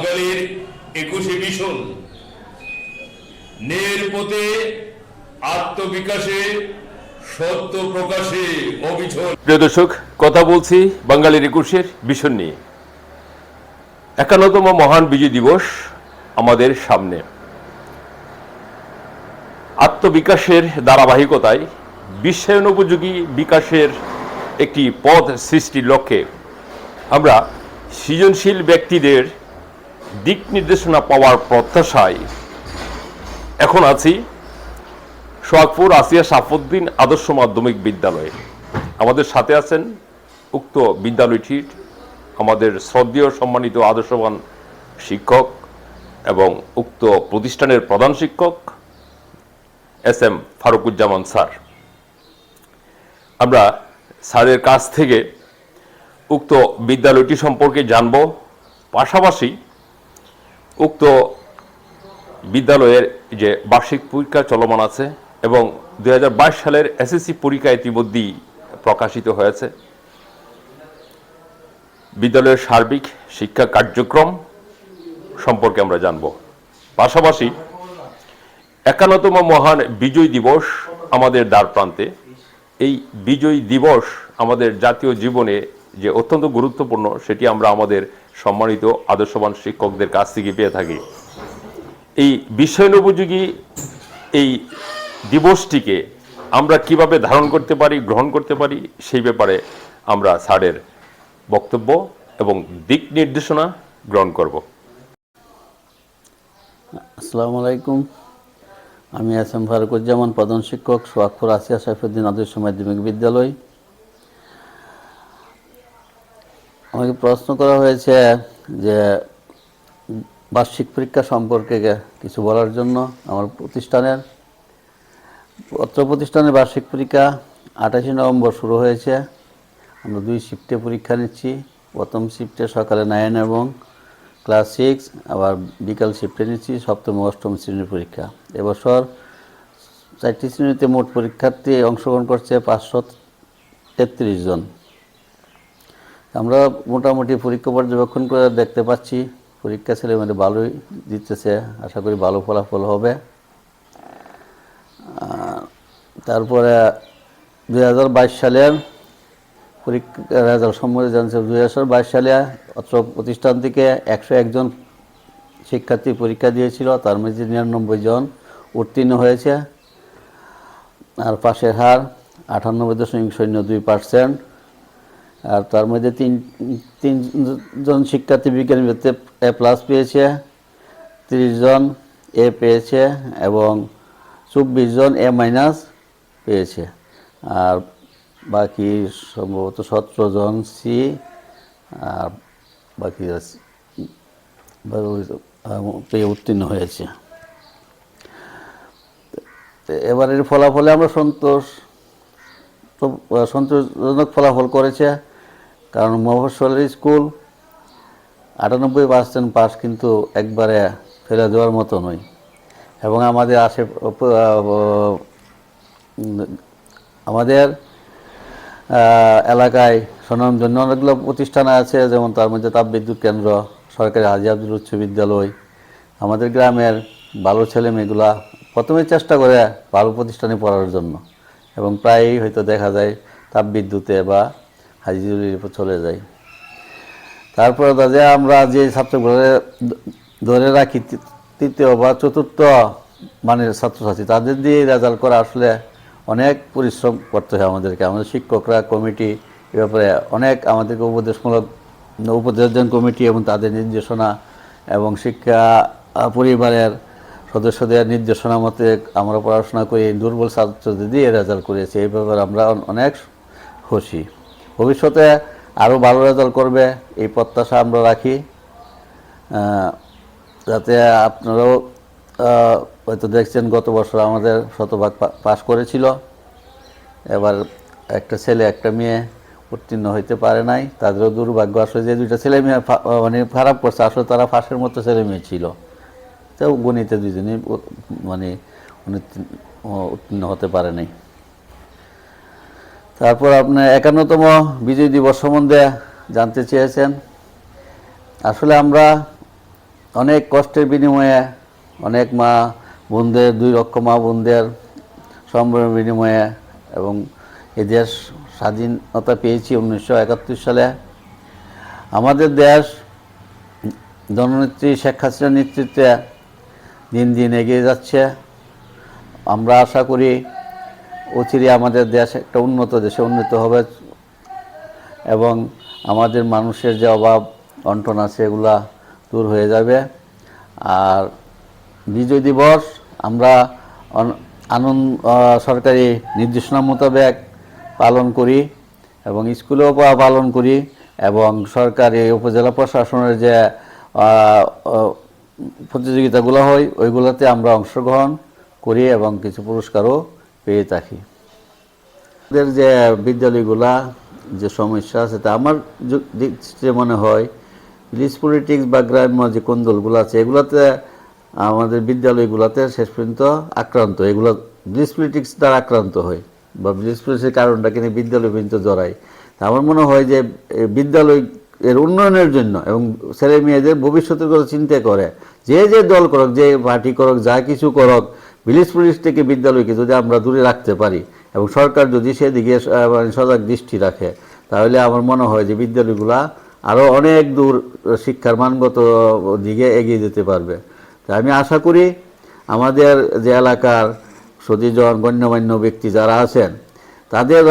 বাঙালির একুশে মিশন নের পথে আত্মবিকাশে সত্য প্রকাশে অবিচল। প্রিয় দর্শক, কথা বলছি বাঙালির একুশের ভীষণ নিয়ে। একান্নতম মহান বিজয় দিবস আমাদের সামনে। আত্মবিকাশের ধারাবাহিকতায় বিশ্বায়ন উপযোগী বিকাশের একটি পথ সৃষ্টির লক্ষ্যে আমরা সৃজনশীল ব্যক্তিদের দিক নির্দেশনা পাওয়ার প্রত্যাশায়। এখন আছি সোহাগপুর আসিয়া সাফুদ্দিন আদর্শ মাধ্যমিক বিদ্যালয়ে। আমাদের সাথে আছেন উক্ত বিদ্যালয়টির আমাদের শ্রদ্ধেয় সম্মানিত আদর্শবান শিক্ষক এবং উক্ত প্রতিষ্ঠানের প্রধান শিক্ষক এস এম ফারুকুজ্জামান স্যার। আমরা স্যারের কাছ থেকে উক্ত বিদ্যালয়টি সম্পর্কে জানব। পাশাপাশি উক্ত বিদ্যালয়ের যে বার্ষিক পরীক্ষা চলমান আছে এবং দু হাজার বাইশ সালের এসএসসি পরীক্ষা ইতিমধ্যেই প্রকাশিত হয়েছে। বিদ্যালয়ের সার্বিক শিক্ষা কার্যক্রম সম্পর্কে আমরা জানব। পাশাপাশি একান্নতম মহান বিজয় দিবস আমাদের দ্বার প্রান্তে। এই বিজয় দিবস আমাদের জাতীয় জীবনে যে অত্যন্ত গুরুত্বপূর্ণ, সেটি আমরা আমাদের সম্মানিত আদর্শবান শিক্ষকদের কাছ থেকে পেয়ে থাকি। এই বিশ্বায়ন উপযোগী এই দিবসটিকে আমরা কীভাবে ধারণ করতে পারি, গ্রহণ করতে পারি, সেই ব্যাপারে আমরা স্যারের বক্তব্য এবং দিক নির্দেশনা গ্রহণ করব। আসসালামু আলাইকুম। আমি এস এম ফারুকুজ্জামান প্রধান শিক্ষক, সোহাগপুর আসিয়া সাইফুদ্দিন আদর্শ মাধ্যমিক বিদ্যালয়। আমাকে প্রশ্ন করা হয়েছে যে বার্ষিক পরীক্ষা সম্পর্কে কিছু বলার জন্য আমার প্রতিষ্ঠানের পত্র প্রতিষ্ঠানের বার্ষিক পরীক্ষা আঠাশে নভেম্বর শুরু হয়েছে। আমরা দুই শিফটে পরীক্ষা নিচ্ছি। প্রথম শিফটে সকালে নাইন এবং ক্লাস সিক্স, আবার বিকাল শিফটে নিচ্ছি সপ্তম অষ্টম শ্রেণির পরীক্ষা। এবছর চারটি শ্রেণীতে মোট পরীক্ষার্থী অংশগ্রহণ করছে পাঁচশো তেত্রিশ জন। আমরা মোটামুটি পরীক্ষা পর্যবেক্ষণ করে দেখতে পাচ্ছি। পরীক্ষা ছেলেমেয়েদের ভালোই দিতেছে আশা করি ভালো ফলাফল হবে। তারপরে দুই হাজার বাইশ সালের পরীক্ষা রেজাল্ট সম্বন্ধে জানছে দুই হাজার বাইশ সালে অত্র প্রতিষ্ঠান থেকে একশো একজন শিক্ষার্থী পরীক্ষা দিয়েছিল, তার মধ্যে নিরানব্বই জন উত্তীর্ণ হয়েছে। আর পাশের হার আটানব্বই দশমিক শূন্য দুই পার্সেন্ট। আর তার মধ্যে তিন তিনজন শিক্ষার্থী বিজ্ঞান ভিত্তিতে এ প্লাস পেয়েছে, তিরিশ জন এ পেয়েছে এবং চব্বিশ জন এ মাইনাস পেয়েছে। আর বাকি সম্ভবত সতেরো জন সি আর বাকি পেয়ে উত্তীর্ণ হয়েছে। এবারের ফলাফলে আমরা সন্তোষ, সন্তোষজনক ফলাফল করেছে। কারণ মফস্বলের স্কুল আটানব্বই পার্সেন্ট পাস কিন্তু একবারে ফেলে দেওয়ার মতো নয়। এবং আমাদের আশে আমাদের এলাকায় স্বনামধন্য অনেকগুলো প্রতিষ্ঠান আছে, যেমন তার মধ্যে তাপবিদ্যুৎ কেন্দ্র, সরকারি হাজি আব্দুল উচ্চ বিদ্যালয়, আমাদের গ্রামের ভালো ছেলে মেয়েগুলা প্রথমে চেষ্টা করে ভালো প্রতিষ্ঠানে পড়ার জন্য। এবং প্রায়ই হয়তো দেখা যায় তাপবিদ্যুতে বা হাজিজুরির উপর চলে যায় তারপরে দাদা আমরা যে ছাত্রগুলো ধরে রাখি তৃতীয় বা চতুর্থ মানের ছাত্রছাত্রী, তাদের দিয়ে রেজাল্ট করা আসলে অনেক পরিশ্রম করতে হয় আমাদেরকে। আমাদের শিক্ষকরা, কমিটি, এ ব্যাপারে অনেক আমাদেরকে উপদেশমূলক উপদেশন কমিটি এবং তাদের নির্দেশনা এবং শিক্ষা পরিবারের সদস্যদের নির্দেশনা মতে আমরা পড়াশোনা করে, দুর্বল ছাত্রদের দিয়ে রেজাল্ট করেছি। এই ব্যাপারে আমরা অনেক খুশি। ভবিষ্যতে আরও ভালো রেজাল্ট করবে, এই প্রত্যাশা আমরা রাখি। যাতে আপনারাও হয়তো দেখছেন গত বছর আমাদের শতভাগ পাশ করেছিল। এবার একটা ছেলে, একটা মেয়ে উত্তীর্ণ হইতে পারে নাই। তাদেরও দুর্ভাগ্য আসলে যে দুইটা ছেলে মেয়ে মানে খারাপ করছে। আসলে তারা ফাঁসের মতো ছেলে মেয়ে ছিল। তো গণিতে দুজনেই মানে উত্তীর্ণ হতে পারে নাই। তারপর আপনার একান্নতম বিজয় দিবস সম্বন্ধে জানতে চেয়েছেন। আসলে আমরা অনেক কষ্টের বিনিময়ে অনেক মা বোনদের, দুই লক্ষ মা বোনদের সম্ভ্রমের বিনিময়ে এবং এ দেশ স্বাধীনতা পেয়েছি উনিশশো একাত্তর সালে। আমাদের দেশ জননেত্রী শেখ হাসিনার নেতৃত্বে দিন দিন এগিয়ে যাচ্ছে। আমরা আশা করি অচিরে আমাদের দেশ একটা উন্নত দেশে উন্নত হবে এবং আমাদের মানুষের যে অভাব, অন্টন আছে, এগুলা দূর হয়ে যাবে। আর বিজয় দিবস, আমরা আনন্দ সরকারি নির্দেশনা মোতাবেক পালন করি এবং স্কুলেও পালন করি এবং সরকারি উপজেলা প্রশাসনের যে প্রতিযোগিতাগুলো হয়, ওইগুলোতে আমরা অংশগ্রহণ করি এবং কিছু পুরস্কারও পেয়ে থাকি। আমাদের যে বিদ্যালয়গুলা, যে সমস্যা আছে, তা আমার যু- মনে হয় পুলিশ পলিটিক্স বা গ্রাম্য যে কোন্দলগুলো আছে, এগুলাতে আমাদের বিদ্যালয়গুলোতে শেষ পর্যন্ত আক্রান্ত। এগুলো ব্লিস পলিটিক্স দ্বারা আক্রান্ত হয় বা ব্লিস পলিটিক্সের কারণটা কিন্তু বিদ্যালয় পর্যন্ত জড়ায়। আমার মনে হয় যে বিদ্যালয় এর উন্নয়নের জন্য এবং ছেলে মেয়েদের ভবিষ্যতের কথা চিন্তা করে, যে যে দল করক, যে পার্টি করক, যা কিছু করক ভিলেজ পুলিশ থেকে বিদ্যালয়কে যদি আমরা দূরে রাখতে পারি এবং সরকার যদি সেদিকে মানে সজাগ দৃষ্টি রাখে, তাহলে আমার মনে হয় যে বিদ্যালয়গুলা আরও অনেক দূর শিক্ষার মানগত দিকে এগিয়ে যেতে পারবে। তা আমি আশা করি আমাদের যে এলাকার সতীজন, গণ্যমান্য ব্যক্তি যারা আছেন, তাদের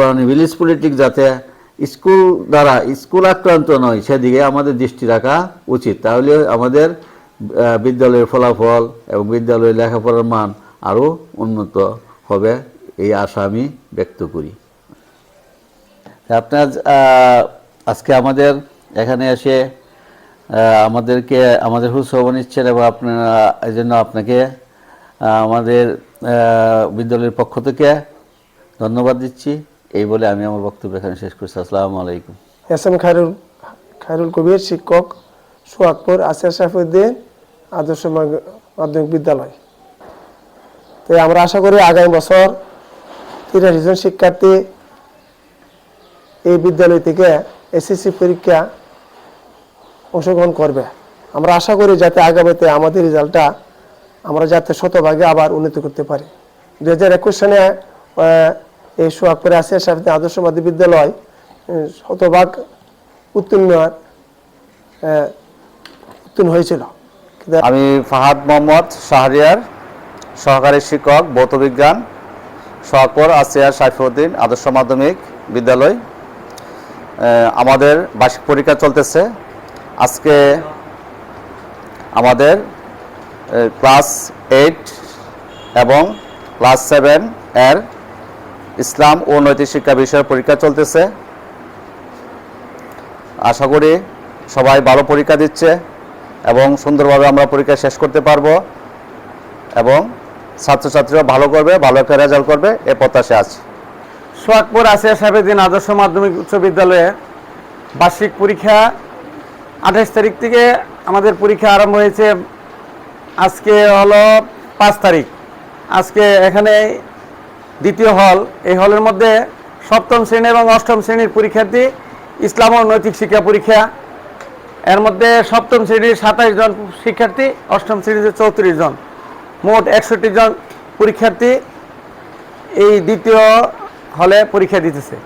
মানে ভিলেজ পলিটিক যাতে স্কুল দ্বারা স্কুল আক্রান্ত নয়, সেদিকে আমাদের দৃষ্টি রাখা উচিত। তাহলে আমাদের বিদ্যালয়ের ফলাফল এবং বিদ্যালয়ের লেখাপড়ার মান আরও উন্নত হবে এই আশা আমি ব্যক্ত করি। আপনার আজকে আমাদের এখানে এসে আমাদেরকে, আমাদের হুসব নিচ্ছেন এবং আপনারা, এই জন্য আপনাকে আমাদের বিদ্যালয়ের পক্ষ থেকে ধন্যবাদ দিচ্ছি। এই বলে আমি আমার বক্তব্য এখানে শেষ করছি। আসসালামু আলাইকুম। এস এম খায়রুল খায়রুল কবির শিক্ষক সোহাগপুর, আসিয়া সাইফুদ্দিন আদর্শ মাধ্যমিক বিদ্যালয়। তো আমরা আশা করি আগামী বছর তিরাশি জন শিক্ষার্থী এই বিদ্যালয় থেকে এসএসসি পরীক্ষা অংশগ্রহণ করবে। আমরা আশা করি যাতে আগামীতে আমাদের রেজাল্টটা আমরা যাতে শতভাগে আবার উন্নতি করতে পারি। দু হাজার একুশ সালে এই সোহাগপুরে আসিয়া সাইফুদ্দিন আদর্শ মাধ্যমিক বিদ্যালয় শতভাগ উত্তীর্ণ উত্তীর্ণ হয়েছিল। আমি ফাহাদ মোহাম্মদ শাহরিয়ার সহকারী শিক্ষক, ভৌতবিজ্ঞান সোহাগপুর আসিয়ার সাইফুদ্দিন, আদর্শ মাধ্যমিক বিদ্যালয়। আমাদের বার্ষিক পরীক্ষা চলতেছে। আজকে আমাদের ক্লাস এইট এবং ক্লাস সেভেন এর ইসলাম ও নৈতিক শিক্ষা বিষয়ের পরীক্ষা চলতেছে। আশা করি সবাই ভালো পরীক্ষা দিচ্ছে। এবং সুন্দরভাবে আমরা পরীক্ষা শেষ করতে পারব। এবং ছাত্রছাত্রীরা ভালো করবে, ভালো একটা রেজাল্ট করবে, এ প্রত্যাশা আছে। সোহাগপুর আসিয়া সাহেবেদিন আদর্শ মাধ্যমিক উচ্চ বিদ্যালয়ে বার্ষিক পরীক্ষা আঠাশ তারিখ থেকে আমাদের পরীক্ষা আরম্ভ হয়েছে, আজকে হলো পাঁচ তারিখ। আজকে এখানে দ্বিতীয় হল। এই হলের মধ্যে সপ্তম শ্রেণি এবং অষ্টম শ্রেণির পরীক্ষার্থী ইসলাম ও নৈতিক শিক্ষা পরীক্ষা এর মধ্যে সপ্তম শ্রেণির সাতাশ জন শিক্ষার্থী, অষ্টম শ্রেণীতে চৌত্রিশ জন। মোট একষট্টি জন পরীক্ষার্থী এই দ্বিতীয় হলে পরীক্ষা দিতেছে।